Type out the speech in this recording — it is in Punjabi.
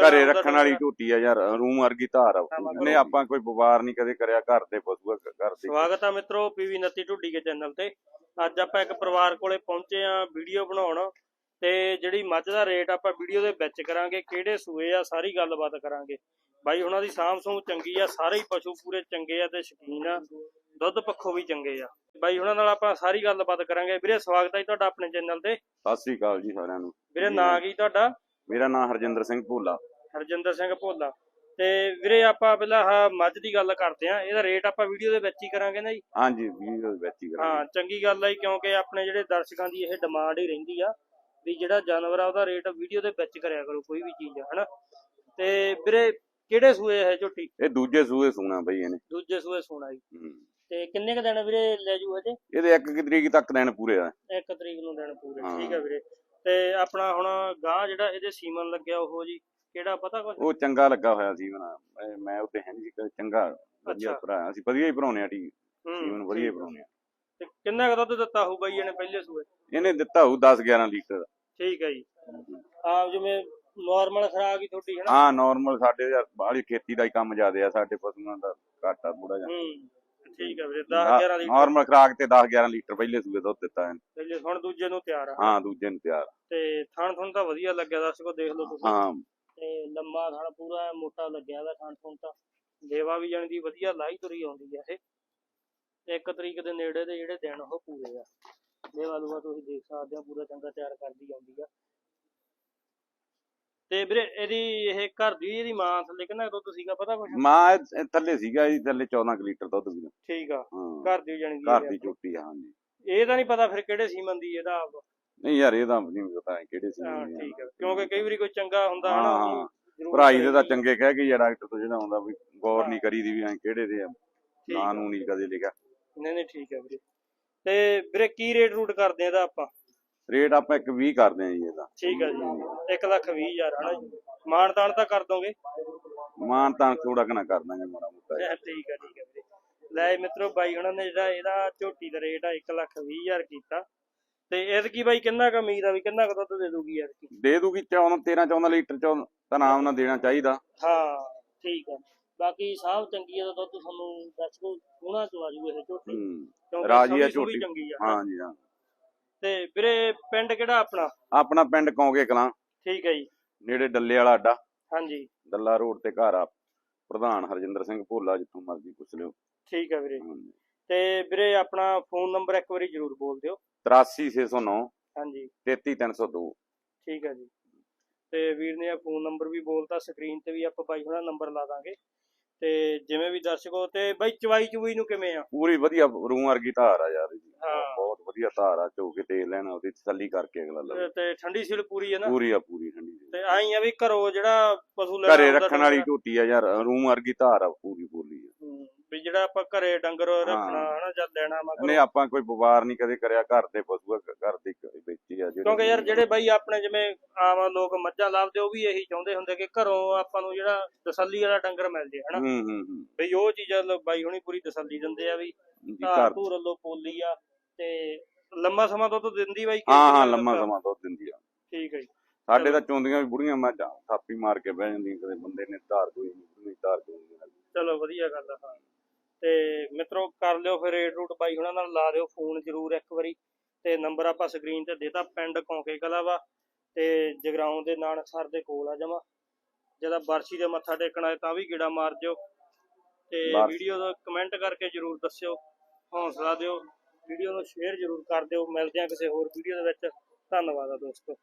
ਘਰੇ ਰੱਖਣ ਵਾਲੀ ਝੋਟੀ ਆ ਯਾਰ ਰੂਮ ਵਰਗੀ ਧਾਰ ਆ। ਹਾਂ, ਨੇ ਆਪਾਂ ਕੋਈ ਵਪਾਰ ਨਹੀਂ ਕਦੇ ਕਰਿਆ ਘਰ ਦੇ ਪਸ਼ੂ ਘਰ ਦੇ। ਸਵਾਗਤ ਆ ਮਿੱਤਰੋ ਪੀਵੀ 29 ਢੁੱਡੀ ਕੇ ਚੈਨਲ ਤੇ। ਅੱਜ ਆਪਾਂ ਇੱਕ ਪਰਿਵਾਰ ਕੋਲੇ ਪਹੁੰਚੇ ਆ ਵੀਡੀਓ ਬਣਾਉਣ ਤੇ ਜਿਹੜੀ ਮੱਝ ਦਾ ਰੇਟ ਆਪਾਂ ਵੀਡੀਓ ਦੇ ਵਿੱਚ ਕਰਾਂਗੇ ਕਿਹੜੇ ਸੂਏ ਆ ਸਾਰੀ ਗੱਲਬਾਤ ਕਰਾਂਗੇ। ਬਾਈ ਉਹਨਾਂ ਦੀ ਸਾਂਭ ਸੂਹ ਚੰਗੀ ਆ ਸਾਰੇ ਹੀ ਪਸ਼ੂ ਪੂਰੇ ਚੰਗੇ ਆ ਤੇ ਸ਼ਕੀਨ ਆ ਦੁੱਧ ਪੱਖੋਂ ਵੀ ਚੰਗੇ ਆ। ਬਾਈ ਉਹਨਾਂ ਨਾਲ ਆਪਾਂ ਸਾਰੀ ਗੱਲਬਾਤ ਕਰਾਂਗੇ। ਵੀਰੇ ਸਵਾਗਤ ਹੈ ਜੀ ਤੁਹਾਡਾ ਆਪਣੇ ਚੈਨਲ ਤੇ। ਸਤਿ ਸ੍ਰੀ ਅਕਾਲ ਜੀ ਸਾਰਿਆਂ ਨੂੰ। ਵੀਰੇ ਨਾਂ ਕੀ ਤੁਹਾਡਾ? ਮੇਰਾ ਨਾਮ ਹਰਜਿੰਦਰ ਸਿੰਘ ਭੋਲਾ। ਹਰਜਿੰਦਰ ਸਿੰਘ ਭੋਲਾ। ਤੇ ਵੀਰੇ ਆਪਾਂ ਪਹਿਲਾਂ ਆਹ ਮੱਝ ਦੀ ਗੱਲ ਕਰਦੇ ਆ ਇਹਦਾ ਰੇਟ ਆਪਾਂ ਵੀਡੀਓ ਦੇ ਵਿੱਚ ਹੀ ਕਰਾਂਗੇ ਨਾ ਜੀ। ਹਾਂਜੀ ਵੀਡੀਓ ਵਿੱਚ ਹੀ ਕਰਾਂਗੇ। ਹਾਂ ਚੰਗੀ ਗੱਲ ਹੈ ਕਿਉਂਕਿ ਆਪਣੇ ਜਿਹੜੇ ਦਰਸ਼ਕਾਂ ਦੀ ਇਹ ਡਿਮਾਂਡ ਹੀ ਰਹਿੰਦੀ ਆ ਵੀ ਜਿਹੜਾ ਜਾਨਵਰ ਆ ਉਹਦਾ ਰੇਟ ਵੀਡੀਓ ਦੇ ਵਿੱਚ ਕਰਿਆ ਕਰੋ ਕੋਈ ਵੀ ਚੀਜ਼ ਆ ਹਨਾ? ਤੇ ਵੀਰੇ ਕਿਹੜੇ ਸੂਏ ਇਹ ਝੋਟੀ? ਇਹ ਦੂਜੇ ਸੂਏ ਸੁਣਾ ਬਈ ਇਹਨੇ। ਦੂਜੇ ਸੂਏ ਸੋਣਾ ਜੀ। ਹੂੰ। ਤੇ ਕਿੰਨੇ ਕ ਦਿਨ ਵੀਰੇ ਲੈ ਜੂ ਹਜੇ ਇਹਦੇ 1 ਤਰੀਕ ਤੱਕ ਦਿਨ ਪੂਰੇ ਆ। ਇੱਕ ਤਰੀਕ ਨੂੰ ਦਿਨ ਪੂਰੇ ਹਾਂ। ਠੀਕ ਹੈ ਵੀਰੇ। ਤੇ ਆਪਣਾ ਹੁਣ ਗਾਂ ਜਿਹੜਾ ਇਹਦੇ ਸੀਮਨ ਲੱਗਿਆ ਉਹ ਜੀ ਕਿਹੜਾ ਪਤਾ ਕੁਛ? ਉਹ ਚੰਗਾ ਲੱਗਾ ਹੋਇਆ ਸੀ ਮਨਾ ਮੈਂ- ਮੈਂ ਉੱਤੇ ਹੈ ਨਹੀਂ ਚੰਗਾ ਵਧੀਆ ਅੱਛਾ। ਭਰਾ ਅਸੀਂ ਵਧੀਆ ਹੀ ਭਰਾਉਣੇ ਆ ਹੂੰ, ਜੀਵਨ ਵਧੀਆ ਹੀ ਭਰਾਉਣੇ ਆ। ਤੇ ਕਿੰਨਾ ਕੁ ਦੁੱਧ ਦਿੱਤਾ ਹੋਊ ਬਾਈ ਇਹਨੇ ਪਹਿਲੇ ਸੂਏ? ਇਹਨੇ ਦਿੱਤਾ ਹੋਊ 10 11 ਲੀਟਰ ਠੀਕ ਹੈ ਜੀ। ਆਪ ਜਿਵੇਂ ਨਾਰਮਲ ਖਰਾਕ ਹੀ ਤੁਹਾਡੀ ਹੈ ਨਾ? ਹਾਂ ਨਾਰਮਲ ਸਾਡੇ ਯਾਰ ਬਾਹਲੀ ਖੇਤੀ ਦਾ ਹੀ ਕੰਮ ਜ਼ਿਆਦੇ ਆ। ਸਾਡੇ ਪਸ਼ੂਆਂ ਦਾ ਘੱਟ ਥੋੜਾ ਜਿਹਾ। ਹੂੰ ਠੀਕ ਹੈ ਵੀਰੇ 10 11 ਲੀਟਰ। ਨਾਰਮਲ ਖਰਾਕ ਤੇ 10 11 ਲੀਟਰ ਪਹਿਲੇ ਸੂਏ ਦੁੱਧ ਦਿੱਤਾ ਇਹਨੇ। ਪਹਿਲੇ ਹੁਣ ਦੂਜੇ ਨੂੰ ਤਿਆਰ ਆ। ਹਾਂ ਦੂਜੇ ਨੂੰ ਤਿਆਰ। ਤੇ ਥਣ ਥਣ ਤਾਂ ਵਧੀਆ ਲੱਗਿਆ ਦਰਸ਼ਕੋ ਦੇਖ ਲਓ ਤੁਸੀਂ। ਹਾਂ ਤੇ ਲੰਮਾ ਥਣ ਪੂਰਾ ਮੋਟਾ ਲੱਗਿਆ ਦਾ ਥਣ ਥਣ ਤਾਂ। ਦੇਵਾ ਵੀ ਜਾਣੀ ਦੀ ਵਧੀਆ ਲਾਈ ਤੁਰੀ ਆਉਂਦੀ ਆ ਇਹ। ਤੇ ਇੱਕ ਤਰੀਕ ਦੇ ਨੇੜੇ ਦੇ ਜਿਹੜੇ ਦਿਨ ਉਹ ਪੂਰੇ ਆ। ਦੇਵਾ ਲੂਆ ਤੁਸੀਂ ਦੇਖ ਸਕਦੇ ਆ ਪੂਰਾ ਚੰਗਾ ਤਿਆਰ ਕਰਦੀ ਆਉਂਦੀ ਆ। ਤੇ ਵੀਰੇ ਇਹਦੀ ਇਹ ਘਰ ਦੀ ਇਹਦੀ ਮਾਂ ਥੱਲੇ ਕਿੰਨਾ ਦੁੱਧ ਸੀਗਾ ਪਤਾ ਕੁਛ? ਮਾਂ ਇਹ- ਇਹ ਥੱਲੇ ਸੀਗਾ ਜੀ ਥੱਲੇ 14 ਕੁ ਲੀਟਰ ਦੁੱਧ ਵੀ ਠੀਕ ਆ। ਹਾਂ। ਘਰ ਦੀ ਜਾਣੀ ਦੀ ਘਰ ਇਹ ਦੀ ਆ। ਝੋਟੀ ਆ ਹਾਂਜੀ। ਇਹ ਤਾਂ ਨਹੀਂ ਪਤਾ ਫਿਰ ਕਿਹੜੇ ਸੀਮਨ ਦੀ ਇਹਦਾ ਆਪ। ਨਹੀਂ ਯਾਰ ਇਹਦਾ ਨਹੀਂ ਪਤਾ ਹੈ ਕਿਹੜੇ ਸੀ ਹਾਂ ਠੀਕ ਆ। ਕਿਉਂਕਿ ਕਈ ਵਾਰੀ ਕੋਈ ਚੰਗਾ ਹੁੰਦਾ ਹਨਾ ਹਾਂ, ਭਰਾਈ ਦੇ ਤਾਂ। ਚੰਗੇ ਕਹਿ ਕੇ ਯਾਰ ਡਾਕਟਰ ਤੋਂ ਜਿਹੜਾ ਆਉਂਦਾ ਵੀ ਗੌਰ ਨਹੀਂ ਕਰੀਦੀ ਵੀ ਐ ਕਿਹੜੇ ਦੇ ਆ। ਨਾਂ। ਨੂੰ ਨਹੀਂ ਕਦੇ ਲਿਖਿਆ। ਨਹੀਂ ਨਹੀਂ ਠੀਕ ਹੈ ਵੀਰੇ। ਤੇ ਵੀਰੇ ਕੀ ਰੇਟ ਰੂਟ ਕਰਦੇ ਆ ਇਹਦਾ ਆਪਾਂ? ਰੇਟ ਆਪਾਂ ਇੱਕ 20 ਕਰਦੇ ਆ ਜੀ ਇਹਦਾ। ਠੀਕ ਹੈ ਜੀ। 1 ਲੱਖ 20 ਹਜ਼ਾਰ ਹਨਾ ਜੀ। ਮਾਨ ਤਾਨ ਤਾਂ ਕਰ ਦੋਗੇ? ਮਾਨ ਤਾਂ ਥੋੜਾ ਘਣਾ ਕਰ ਦਾਂਗੇ ਮਾੜਾ ਮੋਟਾ। ਠੀਕ ਹੈ ਠੀਕ ਹੈ ਵੀਰੇ। ਲੈ ਮਿੱਤਰੋ ਬਾਈ ਹੁਣਾਂ ਨੇ ਜਿਹੜਾ ਇਹਦਾ ਝੋਟੀ ਦਾ ਰੇਟ ਆ 1 ਲੱਖ 20 ਹਜ਼ਾਰ ਕੀਤਾ। ਤੇ ਇਹ ਕੀ ਬਾਈ ਕਿੰਨਾ ਕੁ ਉਮੀਦ ਆ ਵੀ ਕਿੰਨਾ ਕੁ ਦੁੱਧ ਦੇ ਦੂਗੀ ਯਾਰ ਕੀ ਦੇ ਦੂਗੀ 14 13 14 ਲੀਟਰ ਚੋਂ ਤਾਂ ਨਾਮ ਨਾਲ ਦੇਣਾ ਚਾਹੀਦਾ। ਹਾਂ ਠੀਕ ਹੈ ਬਾਕੀ ਸਾਹ ਚੰਗੀ ਆ ਤਾਂ ਦੁੱਧ ਤੁਹਾਨੂੰ ਦੱਸ ਕੋ ਸੋਹਣਾ ਚਵਾ ਜੂ ਇਹ ਝੋਟੀ। ਰਾਜੀ ਆ ਝੋਟੀ। ਆ ਹਾਂ ਜੀ ਹਾਂ। ਤੇ ਵੀਰੇ ਪਿੰਡ ਕਿਹੜਾ ਆਪਣਾ? ਆਪਣਾ ਪਿੰਡ ਕੌਂਕੇ ਕਲਾਂ। ਠੀਕ ਹੈ ਜੀ। ਨੇੜੇ ਡੱਲੇ ਵਾਲਾ ਅੱਡਾ। ਹਾਂਜੀ। ਡੱਲਾ ਰੋਡ ਤੇ ਘਰ ਆ। ਪ੍ਰਧਾਨ ਹਰਜਿੰਦਰ ਸਿੰਘ ਭੋਲਾ ਜਿੱਥੋਂ ਮਰਜ਼ੀ ਪੁੱਛ ਲਿਓ। ਠੀਕ ਹੈ ਵੀਰੇ। ਹਾਂਜੀ। ਤੇ ਵੀਰੇ ਆਪਣਾ ਫੋਨ ਨੰਬਰ ਇੱਕ ਵਾਰੀ ਜ਼ਰੂਰ ਬੋਲ ਦਿਓ। 83609 ਹਾਂਜੀ। 33302 ਠੀਕ ਹੈ ਜੀ। ਤੇ ਵੀਰ ਨੇ ਫੋਨ ਨੰਬਰ ਵੀ ਬੋਲਤਾ ਸਕਰੀਨ ਤੇ ਵੀ ਆਪਾਂ ਬਾਈ ਹੁਣਾਂ ਨੰਬਰ ਲਾ ਦਾਂਗੇ। ਤੇ ਜਿਵੇਂ ਵੀ ਦਰਸ਼ਕੋ ਤੇ ਬਾਈ ਚਵਾਈ ਚੁਈ ਨੂੰ ਕਿਵੇਂ ਆ? ਪੂਰੀ ਵਧੀਆ ਰੂਮ ਵਰਗੀ ਧਾਰ ਆ ਯਾਰ ਇਹਦੀ। ਹਾਂ। ਬਹੁਤ ਵਧੀਆ ਧਾਰ ਆ ਝੋ ਕੇ ਤੇਲ ਲੈਣਾ ਉਹਦੀ ਤਸੱਲੀ ਕਰਕੇ ਅਗਲਾ ਲਵੇ। ਤੇ ਠੰਡੀ ਸੀਲ ਪੂਰੀ ਹੈ ਨਾ? ਪੂਰੀ ਆ ਪੂਰੀ ਠੰਡੀ ਦੀ। ਤੇ ਆਈ ਆ ਵੀ ਘਰੋਂ ਜਿਹੜਾ ਪਸ਼ੂ ਲੈਣਾ ਘਰੇ ਹੁੰਦਾ ਰੱਖਣ ਵਾਲੀ ਡੰਗਰ, ਝੋਟੀ ਆ ਯਾਰ ਰੂਮ ਵਰਗੀ ਧਾਰ ਆ ਪੂਰੀ ਬੋਲੀ ਆ। ਜਿਹੜਾ ਆਪਾਂ ਘਰੇ ਡੰਗਰ ਰੱਖਣਾ ਹਨਾ ਜਦ ਲੈਣਾ ਵਾ ਨੇ ਘਰੋਂ। ਆਪਾਂ ਕੋਈ ਵਪਾਰ ਨਹੀਂ ਕਦੇ ਕਰਿਆ ਘਰ ਦੇ ਪਸ਼ੂ ਆ, ਘਰ ਦੀ ਵੇਚੀ ਆ ਜਿਹੜੇ ਕਿਉਂਕਿ ਯਾਰ ਜਿਹੜੇ ਬਾਈ ਆਪਣੇ ਜਿਵੇਂ ਆਮ ਲੋਕ ਮੱਝਾਂ ਲੱਭਦੇ ਉਹ ਵੀ ਇਹੀ ਚਾਹੁੰਦੇ ਹੁੰਦੇ ਕਿ ਘਰੋਂ ਆਪਾਂ ਨੂੰ ਜਿਹੜਾ ਤਸੱਲੀ ਵਾਲਾ ਡੰਗਰ ਮਿਲ ਜੇ ਹਨਾ। ਹੂੰ ਹੂੰ ਹੂੰ। ਬਈ ਉਹ ਚੀਜ਼ਾਂ ਲੋ- ਬਾਈ ਹੁਣੀ ਪੂਰੀ ਤਸੱਲੀ ਦਿੰਦੇ ਆ ਵੀ ਜੀ ਧਾਰ ਘਰ ਧੂਰ ਪੋਲੀ ਆ ਤੇ ਲੰਮਾ ਸਮਾਂ ਦੁੱਧ ਦਿੰਦੀ ਬਾਈ ਕਿ ਹਾਂ ਹਾਂ ਲੰਮਾ? ਸਮਾਂ ਦੁੱਧ ਦਿੰਦੀ ਆ। ਠੀਕ ਹੈ ਜੀ। ਸਾਡੇ ਤਾਂ ਚੋਂਦੀਆਂ ਵੀ ਬੁੜੀਆਂ ਮੱਝਾਂ ਥਾਪੀ ਮਾਰ ਕੇ ਬਹਿ ਜਾਂਦੀਆਂ ਕਦੇ ਬੰਦੇ ਨੇ ਧਾਰ ਕੋਈ ਨਹੀਂ ਧਾਰ ਕੋਈ ਨਹੀਂ ਚਲੋ ਵਧੀਆ ਗੱਲ ਆ ਹਾਂ। ਤੇ ਮਿੱਤਰੋ ਕਰ ਲਿਓ ਫਿਰ ਰੇਟ ਰੂਟ ਬਾਈ ਹੁਣਾਂ ਨਾਲ ਲਾ ਦਿਓ ਫੋਨ ਜ਼ਰੂਰ ਇੱਕ ਵਾਰੀ। ਤੇ ਨੰਬਰ ਆਪਾਂ ਸਕਰੀਨ ਤੇ ਦੇਤਾ ਪਿੰਡ ਕੌਂਕੇ ਕਲਾ ਵਾ ਤੇ ਜਗਰਾਉਂ ਦੇ ਨਾਨਕਸਰ ਦੇ ਕੋਲ ਆ ਜਮਾ। ਜਦੋਂ ਬਰਸ਼ੀ ਦੇ ਮੱਥਾ ਟੇਕਣਾ ਹੈ ਤਾਂ ਵੀ ਗੇੜਾ ਮਾਰ ਜਿਓ ਤੇ। ਵੀਡੀਓ ਦਾ ਕਮੈਂਟ ਕਰਕੇ ਜ਼ਰੂਰ ਦੱਸਿਓ ਹੌਸਲਾ ਦਿਓ। ਵੀਡੀਓ ਨੂੰ ਸ਼ੇਅਰ ਜ਼ਰੂਰ ਕਰ ਦਿਓ। ਮਿਲਦੇ ਹਾਂ ਕਿਸੇ ਹੋਰ ਵੀਡੀਓ ਦੇ ਵਿੱਚ। ਧੰਨਵਾਦ ਆ ਦੋਸਤੋ।